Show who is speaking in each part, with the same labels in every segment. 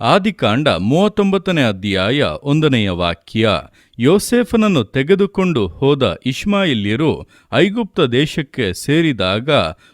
Speaker 1: ಆದಿಕಾಂಡ ಮೂವತ್ತೊಂಬತ್ತನೇ ಅಧ್ಯಾಯ ಒಂದನೆಯ ವಾಕ್ಯ. ಯೋಸೇಫನನ್ನು ತೆಗೆದುಕೊಂಡು ಹೋದ ಇಷ್ಮಾಯಿಲ್ಯರು ಐಗುಪ್ತ ದೇಶಕ್ಕೆ ಸೇರಿದಾಗ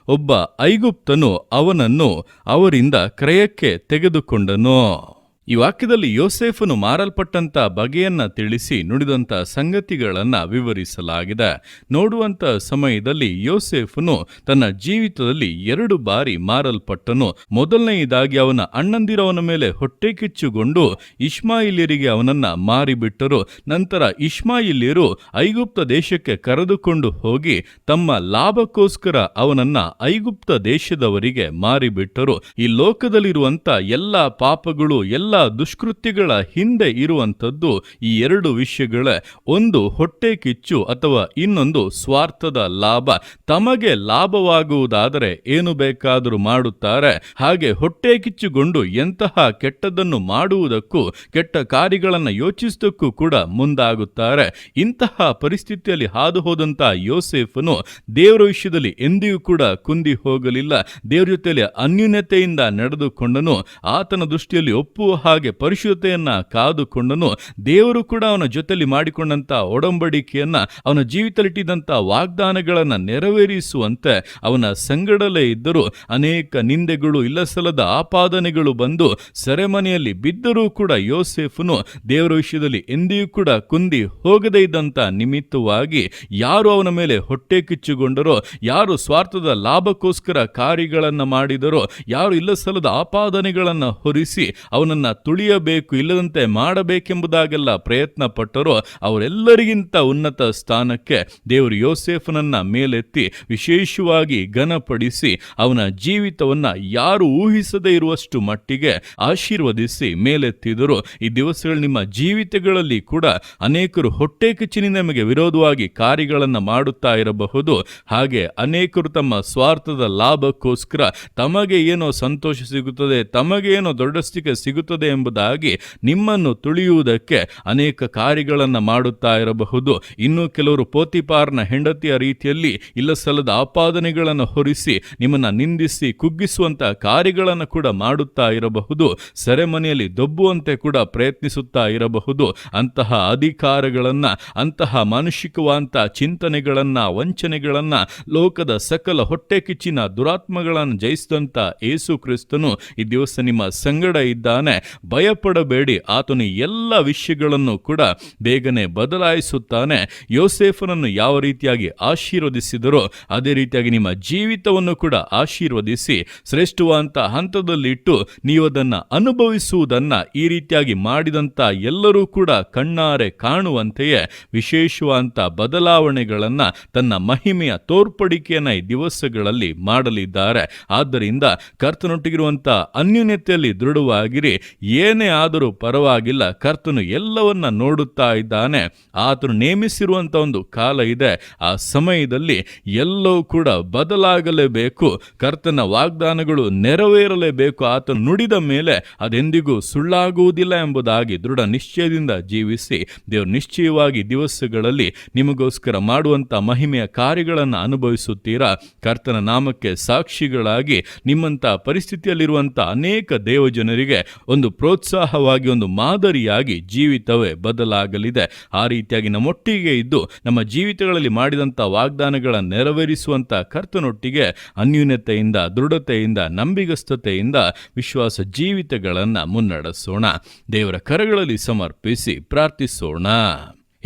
Speaker 1: ಒಬ್ಬ ಐಗುಪ್ತನು ಅವನನ್ನು ಅವರಿಂದ ಕ್ರಯಕ್ಕೆ ತೆಗೆದುಕೊಂಡನು. ಈ ವಾಕ್ಯದಲ್ಲಿ ಯೋಸೇಫನು ಮಾರಲ್ಪಟ್ಟಂತ ಬಗೆಯನ್ನ ತಿಳಿಸಿ ನುಡಿದಂತ ಸಂಗತಿಗಳನ್ನ ವಿವರಿಸಲಾಗಿದೆ. ನೋಡುವಂತ ಸಮಯದಲ್ಲಿ ಯೋಸೇಫನು ತನ್ನ ಜೀವಿತದಲ್ಲಿ ಎರಡು ಬಾರಿ ಮಾರಲ್ಪಟ್ಟನು. ಮೊದಲನೆಯದಾಗಿ ಅವನ ಅಣ್ಣಂದಿರವನ ಮೇಲೆ ಹೊಟ್ಟೆ ಕಿಚ್ಚುಗೊಂಡು ಇಸ್ಮಾಯಿಲಿಯರಿಗೆ ಅವನನ್ನ ಮಾರಿಬಿಟ್ಟರು. ನಂತರ ಇಸ್ಮಾಯಿಲಿಯರು ಐಗುಪ್ತ ದೇಶಕ್ಕೆ ಕರೆದುಕೊಂಡು ಹೋಗಿ ತಮ್ಮ ಲಾಭಕ್ಕೋಸ್ಕರ ಅವನನ್ನ ಐಗುಪ್ತ ದೇಶದವರಿಗೆ ಮಾರಿಬಿಟ್ಟರು. ಈ ಲೋಕದಲ್ಲಿರುವಂತ ಎಲ್ಲ ಪಾಪಗಳು, ಎಲ್ಲ ದುಷ್ಕೃತ್ಯಗಳ ಹಿಂದೆ ಇರುವಂಥದ್ದು ಈ ಎರಡು ವಿಷಯಗಳ. ಒಂದು ಹೊಟ್ಟೆ ಕಿಚ್ಚು ಅಥವಾ ಇನ್ನೊಂದು ಸ್ವಾರ್ಥದ ಲಾಭ. ತಮಗೆ ಲಾಭವಾಗುವುದಾದರೆ ಏನು ಬೇಕಾದರೂ ಮಾಡುತ್ತಾರೆ. ಹಾಗೆ ಹೊಟ್ಟೆ ಕಿಚ್ಚುಗೊಂಡು ಎಂತಹ ಕೆಟ್ಟದನ್ನು ಮಾಡುವುದಕ್ಕೂ, ಕೆಟ್ಟ ಕಾರ್ಯಗಳನ್ನು ಯೋಚಿಸುವುದಕ್ಕೂ ಕೂಡ ಮುಂದಾಗುತ್ತಾರೆ. ಇಂತಹ ಪರಿಸ್ಥಿತಿಯಲ್ಲಿ ಹಾದು ಹೋದಂತ ಯೋಸೇಫನು ದೇವರ ವಿಷಯದಲ್ಲಿ ಎಂದಿಗೂ ಕೂಡ ಕುಂದಿ ಹೋಗಲಿಲ್ಲ. ದೇವರ ಜೊತೆಯಲ್ಲಿ ಅನ್ಯೂನ್ಯತೆಯಿಂದ ನಡೆದುಕೊಂಡನು. ಆತನ ದೃಷ್ಟಿಯಲ್ಲಿ ಒಪ್ಪುವ ಹಾಗೆ ಪರಿಶುದ್ಧತೆಯನ್ನು ಕಾದುಕೊಂಡನು. ದೇವರು ಕೂಡ ಅವನ ಜೊತೆಯಲ್ಲಿ ಮಾಡಿಕೊಂಡಂತ ಒಡಂಬಡಿಕೆಯನ್ನ, ಅವನ ಜೀವಿತಲಿಟ್ಟಿದಂಥ ವಾಗ್ದಾನಗಳನ್ನ ನೆರವೇರಿಸುವಂತೆ ಅವನ ಸಂಗಡಲೇ ಇದ್ದರೂ. ಅನೇಕ ನಿಂದೆಗಳು ಇಲ್ಲಸಲದ ಆಪಾದನೆಗಳು ಬಂದು ಸೆರೆಮನೆಯಲ್ಲಿ ಬಿದ್ದರೂ ಕೂಡ ಯೋಸೆಫನು ದೇವರ ವಿಷಯದಲ್ಲಿ ಎಂದಿಯೂ ಕೂಡ ಕುಂದಿ ಹೋಗದೇ ಇದ್ದಂತ ನಿಮಿತ್ತವಾಗಿ ಯಾರು ಅವನ ಮೇಲೆ ಹೊಟ್ಟೆ ಕಿಚ್ಚುಗೊಂಡರೋ, ಯಾರು ಸ್ವಾರ್ಥದ ಲಾಭಕ್ಕೋಸ್ಕರ ಕಾರ್ಯಗಳನ್ನು ಮಾಡಿದರೋ, ಯಾರು ಇಲ್ಲಸಲದ ಆಪಾದನೆಗಳನ್ನು ಹೊರಿಸಿ ಅವನನ್ನ ತುಳಿಯಬೇಕು, ಇಲ್ಲದಂತೆ ಮಾಡಬೇಕೆಂಬುದಾಗೆಲ್ಲ ಪ್ರಯತ್ನ ಪಟ್ಟರೋ ಅವರೆಲ್ಲರಿಗಿಂತ ಉನ್ನತ ಸ್ಥಾನಕ್ಕೆ ದೇವರು ಯೋಸೇಫನನ್ನ ಮೇಲೆತ್ತಿ ವಿಶೇಷವಾಗಿ ಘನಪಡಿಸಿ ಅವನ ಜೀವಿತವನ್ನ ಯಾರು ಊಹಿಸದೇ ಇರುವಷ್ಟು ಮಟ್ಟಿಗೆ ಆಶೀರ್ವದಿಸಿ ಮೇಲೆತ್ತಿದರು. ಈ ದಿವಸಗಳು ನಿಮ್ಮ ಜೀವಿತಗಳಲ್ಲಿ ಕೂಡ ಅನೇಕರು ಹೊಟ್ಟೆ ಕಿಚ್ಚಿನಿಂದ ನಿಮಗೆ ವಿರೋಧವಾಗಿ ಕಾರ್ಯಗಳನ್ನು ಮಾಡುತ್ತಾ ಇರಬಹುದು. ಹಾಗೆ ಅನೇಕರು ತಮ್ಮ ಸ್ವಾರ್ಥದ ಲಾಭಕ್ಕೋಸ್ಕರ ತಮಗೆ ಏನೋ ಸಂತೋಷ ಸಿಗುತ್ತದೆ, ತಮಗೆ ಏನೋ ದೊಡ್ಡಸ್ತಿಕೆ ಸಿಗುತ್ತದೆ ಎಂಬುದಾಗಿ ನಿಮ್ಮನ್ನು ತುಳಿಯುವುದಕ್ಕೆ ಅನೇಕ ಕಾರ್ಯಗಳನ್ನು ಮಾಡುತ್ತಾ ಇರಬಹುದು. ಇನ್ನು ಕೆಲವರು ಪೋತಿಪಾರ್ನ ಹೆಂಡತಿಯ ರೀತಿಯಲ್ಲಿ ಇಲ್ಲ ಸಲ್ಲದ ಆಪಾದನೆಗಳನ್ನು ಹೊರಿಸಿ ನಿಮ್ಮನ್ನ ನಿಂದಿಸಿ ಕುಗ್ಗಿಸುವಂತಹ ಕಾರ್ಯಗಳನ್ನು ಕೂಡ ಮಾಡುತ್ತಾ ಇರಬಹುದು. ಸೆರೆಮನೆಯಲ್ಲಿ ದೊಬ್ಬುವಂತೆ ಕೂಡ ಪ್ರಯತ್ನಿಸುತ್ತಾ ಇರಬಹುದು. ಅಂತಹ ಅಧಿಕಾರಗಳನ್ನು, ಅಂತಹ ಮಾನುಷಿಕವಾದಂಥ ಚಿಂತನೆಗಳನ್ನು, ವಂಚನೆಗಳನ್ನು ಲೋಕದ ಸಕಲ ಹೊಟ್ಟೆ ಕಿಚ್ಚಿನ ದುರಾತ್ಮಗಳನ್ನು ಜಯಿಸಿದಂಥ ಏಸು ಕ್ರಿಸ್ತನು ಈ ದಿವಸ ನಿಮ್ಮ ಸಂಗಡ ಇದ್ದಾನೆ. ಭಯಪಡಬೇಡಿ. ಆತನು ಎಲ್ಲ ವಿಷಯಗಳನ್ನು ಕೂಡ ಬೇಗನೆ ಬದಲಾಯಿಸುತ್ತಾನೆ. ಯೋಸೇಫನನ್ನು ಯಾವ ರೀತಿಯಾಗಿ ಆಶೀರ್ವದಿಸಿದರೋ ಅದೇ ರೀತಿಯಾಗಿ ನಿಮ್ಮ ಜೀವಿತವನ್ನು ಕೂಡ ಆಶೀರ್ವದಿಸಿ ಶ್ರೇಷ್ಠವಾದಂಥ ಹಂತದಲ್ಲಿಟ್ಟು ನೀವು ಅದನ್ನು ಅನುಭವಿಸುವುದನ್ನ ಈ ರೀತಿಯಾಗಿ ಮಾಡಿದಂಥ ಎಲ್ಲರೂ ಕೂಡ ಕಣ್ಣಾರೆ ಕಾಣುವಂತೆಯೇ ವಿಶೇಷವಾದಂಥ ಬದಲಾವಣೆಗಳನ್ನು ತನ್ನ ಮಹಿಮೆಯ ತೋರ್ಪಡಿಕೆಯನ್ನು ಈ ದಿವಸಗಳಲ್ಲಿ ಮಾಡಲಿದ್ದಾರೆ. ಆದ್ದರಿಂದ ಕರ್ತನೊಟ್ಟಿಗಿರುವಂಥ ಅನ್ಯೂನ್ಯತೆಯಲ್ಲಿ ದೃಢವಾಗಿರಿ. ಏನೇ ಆದರೂ ಪರವಾಗಿಲ್ಲ, ಕರ್ತನು ಎಲ್ಲವನ್ನ ನೋಡುತ್ತಾ ಇದ್ದಾನೆ. ಆತನು ನೇಮಿಸಿರುವಂಥ ಒಂದು ಕಾಲ ಇದೆ. ಆ ಸಮಯದಲ್ಲಿ ಎಲ್ಲವೂ ಕೂಡ ಬದಲಾಗಲೇಬೇಕು. ಕರ್ತನ ವಾಗ್ದಾನಗಳು ನೆರವೇರಲೇಬೇಕು. ಆತನು ನುಡಿದ ಮೇಲೆ ಅದೆಂದಿಗೂ ಸುಳ್ಳಾಗುವುದಿಲ್ಲ ಎಂಬುದಾಗಿ ದೃಢ ನಿಶ್ಚಯದಿಂದ ಜೀವಿಸಿ, ದೇವರು ನಿಶ್ಚಯವಾಗಿ ದಿವಸಗಳಲ್ಲಿ ನಿಮಗೋಸ್ಕರ ಮಾಡುವಂಥ ಮಹಿಮೆಯ ಕಾರ್ಯಗಳನ್ನು ಅನುಭವಿಸುತ್ತೀರಾ? ಕರ್ತನ ನಾಮಕ್ಕೆ ಸಾಕ್ಷಿಗಳಾಗಿ ನಿಮ್ಮಂಥ ಪರಿಸ್ಥಿತಿಯಲ್ಲಿರುವಂಥ ಅನೇಕ ದೇವಜನರಿಗೆ ಒಂದು ಪ್ರೋತ್ಸಾಹವಾಗಿ, ಒಂದು ಮಾದರಿಯಾಗಿ ಜೀವಿತವೇ ಬದಲಾಗಲಿದೆ. ಆ ರೀತಿಯಾಗಿ ನಮ್ಮೊಟ್ಟಿಗೆ ಇದ್ದು, ನಮ್ಮ ಜೀವಿತಗಳಲ್ಲಿ ಮಾಡಿದಂಥ ವಾಗ್ದಾನಗಳ ನೆರವೇರಿಸುವಂಥ ಕರ್ತನೊಟ್ಟಿಗೆ ಅನ್ಯೂನ್ಯತೆಯಿಂದ, ದೃಢತೆಯಿಂದ, ನಂಬಿಗಸ್ತತೆಯಿಂದ ವಿಶ್ವಾಸ ಜೀವಿತಗಳನ್ನು ಮುನ್ನಡೆಸೋಣ. ದೇವರ ಕರಗಳಲ್ಲಿ ಸಮರ್ಪಿಸಿ ಪ್ರಾರ್ಥಿಸೋಣ.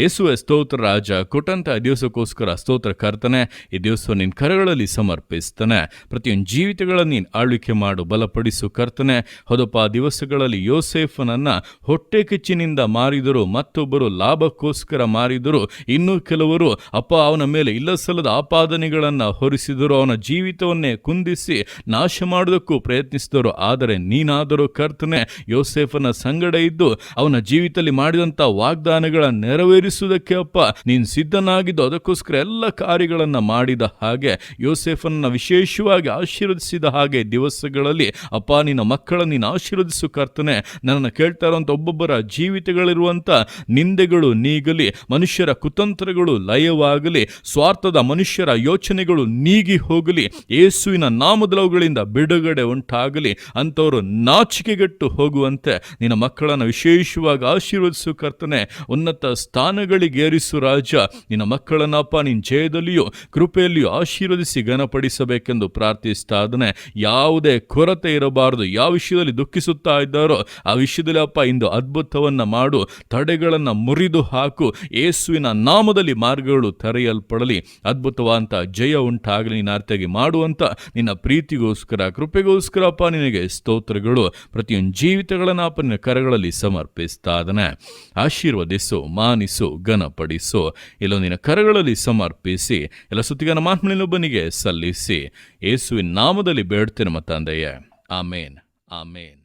Speaker 1: ಯೇಸುವೆ ಸ್ತೋತ್ರ, ರಾಜ, ಕೊಟ್ಟಂತ ದಿವಸಕ್ಕೋಸ್ಕರ ಸ್ತೋತ್ರ ಕರ್ತನೆ, ಈ ದಿವಸ ನಿನ್ನ ಕರಗಳಲ್ಲಿ ಸಮರ್ಪಿಸ್ತಾನೆ. ಪ್ರತಿಯೊಂದು ಜೀವಿತಗಳನ್ನು ನೀನು ಆಳ್ವಿಕೆ ಮಾಡು, ಬಲಪಡಿಸು ಕರ್ತನೆ. ಹೊದಪ ದಿವಸಗಳಲ್ಲಿ ಯೋಸೇಫನನ್ನ ಹೊಟ್ಟೆ ಕಿಚ್ಚಿನಿಂದ ಮಾರಿದರು, ಮತ್ತೊಬ್ಬರು ಲಾಭಕ್ಕೋಸ್ಕರ ಮಾರಿದರು, ಇನ್ನೂ ಕೆಲವರು, ಅಪ್ಪ, ಅವನ ಮೇಲೆ ಇಲ್ಲಸಲ್ಲದ ಆಪಾದನೆಗಳನ್ನು ಹೊರಿಸಿದರು, ಅವನ ಜೀವಿತವನ್ನೇ ಕುಂದಿಸಿ ನಾಶ ಮಾಡೋದಕ್ಕೂ ಪ್ರಯತ್ನಿಸಿದರು, ಆದರೆ ನೀನಾದರೂ ಕರ್ತನೆ, ಯೋಸೇಫನ ಸಂಗಡ ಇದ್ದು, ಅವನ ಜೀವಿತದಲ್ಲಿ ಮಾಡಿದಂಥ ವಾಗ್ದಾನಗಳ ನೆರವೇರಿಸ ಸೇರಿಸುವುದಕ್ಕೆ ಅಪ್ಪ, ನೀನು ಸಿದ್ಧನಾಗಿದ್ದು ಅದಕ್ಕೋಸ್ಕರ ಎಲ್ಲ ಕಾರ್ಯಗಳನ್ನು ಮಾಡಿದ ಹಾಗೆ, ಯೋಸೆಫನ್ನ ವಿಶೇಷವಾಗಿ ಆಶೀರ್ವದಿಸಿದ ಹಾಗೆ ದಿವಸಗಳಲ್ಲಿ, ಅಪ್ಪ, ನಿನ್ನ ಮಕ್ಕಳ ನೀನು ಆಶೀರ್ವದಿಸು ಕರ್ತನೆ. ನನ್ನನ್ನು ಕೇಳ್ತಾ ಇರುವಂಥ ಒಬ್ಬೊಬ್ಬರ ಜೀವಿತಗಳಿರುವಂಥ ನಿಂದೆಗಳು ನೀಗಲಿ, ಮನುಷ್ಯರ ಕುತಂತ್ರಗಳು ಲಯವಾಗಲಿ, ಸ್ವಾರ್ಥದ ಮನುಷ್ಯರ ಯೋಚನೆಗಳು ನೀಗಿ ಹೋಗಲಿ, ಯೇಸುವಿನ ನಾಮದಲವುಗಳಿಂದ ಬಿಡುಗಡೆ ಉಂಟಾಗಲಿ, ಅಂಥವರು ನಾಚಿಕೆಗೆಟ್ಟು ಹೋಗುವಂತೆ ನಿನ್ನ ಮಕ್ಕಳನ್ನು ವಿಶೇಷವಾಗಿ ಆಶೀರ್ವದಿಸು ಕರ್ತನೆ. ಉನ್ನತ ಸ್ಥಾನಗಳಿಗೇರಿಸು ರಾಜ. ನಿನ್ನ ಮಕ್ಕಳನ್ನಪ್ಪ, ನಿನ್ನ ಜಯದಲ್ಲಿಯೂ, ಕೃಪೆಯಲ್ಲಿಯೂ ಆಶೀರ್ವದಿಸಿ ಘನಪಡಿಸಬೇಕೆಂದು ಪ್ರಾರ್ಥಿಸ್ತಾ ಇದ್ದಾನೆ. ಯಾವುದೇ ಕೊರತೆ ಇರಬಾರದು. ಯಾವ ವಿಷಯದಲ್ಲಿ ದುಃಖಿಸುತ್ತಾ ಇದ್ದಾರೋ, ಆ ವಿಷಯದಲ್ಲಿ ಅಪ್ಪ ಇಂದು ಅದ್ಭುತವನ್ನ ಮಾಡು. ತಡೆಗಳನ್ನು ಮುರಿದು ಹಾಕು. ಯೇಸುವಿನ ನಾಮದಲ್ಲಿ ಮಾರ್ಗಗಳು ತೆರೆಯಲ್ಪಡಲಿ. ಅದ್ಭುತವಾದಂಥ ಜಯ ಉಂಟಾಗಲಿ. ನಿನ್ನ ಅರ್ಥಗೆ ಮಾಡುವಂಥ ನಿನ್ನ ಪ್ರೀತಿಗೋಸ್ಕರ, ಕೃಪೆಗೋಸ್ಕರ ಅಪ್ಪ ನಿನಗೆ ಸ್ತೋತ್ರಗಳು. ಪ್ರತಿಯೊಂದು ಜೀವಿತಗಳನ್ನು ಅಪ್ಪ ನಿನ್ನ ಕರಗಳಲ್ಲಿ ಸಮರ್ಪಿಸ್ತಾ ಇದ್ದಾನೆ. ಆಶೀರ್ವದಿಸು, ಮಾನಿಸು. ಘನಪಡಿಸು. ಇಲ್ಲೊಂದಿನ ಕರಗಳಲ್ಲಿ ಸಮರ್ಪಿಸಿ ಎಲ್ಲ ಸುತ್ತಿಗನ ಮಾತ್ಮನಿಲೊಬ್ಬನಿಗೆ ಸಲ್ಲಿಸಿ. ಯೇಸುವಿನ ನಾಮದಲ್ಲಿ ಬೇಡ್ತೇನೆ ಮತ್ತಂದೆಯೇ ಆಮೇನ್. ಆಮೇನ್.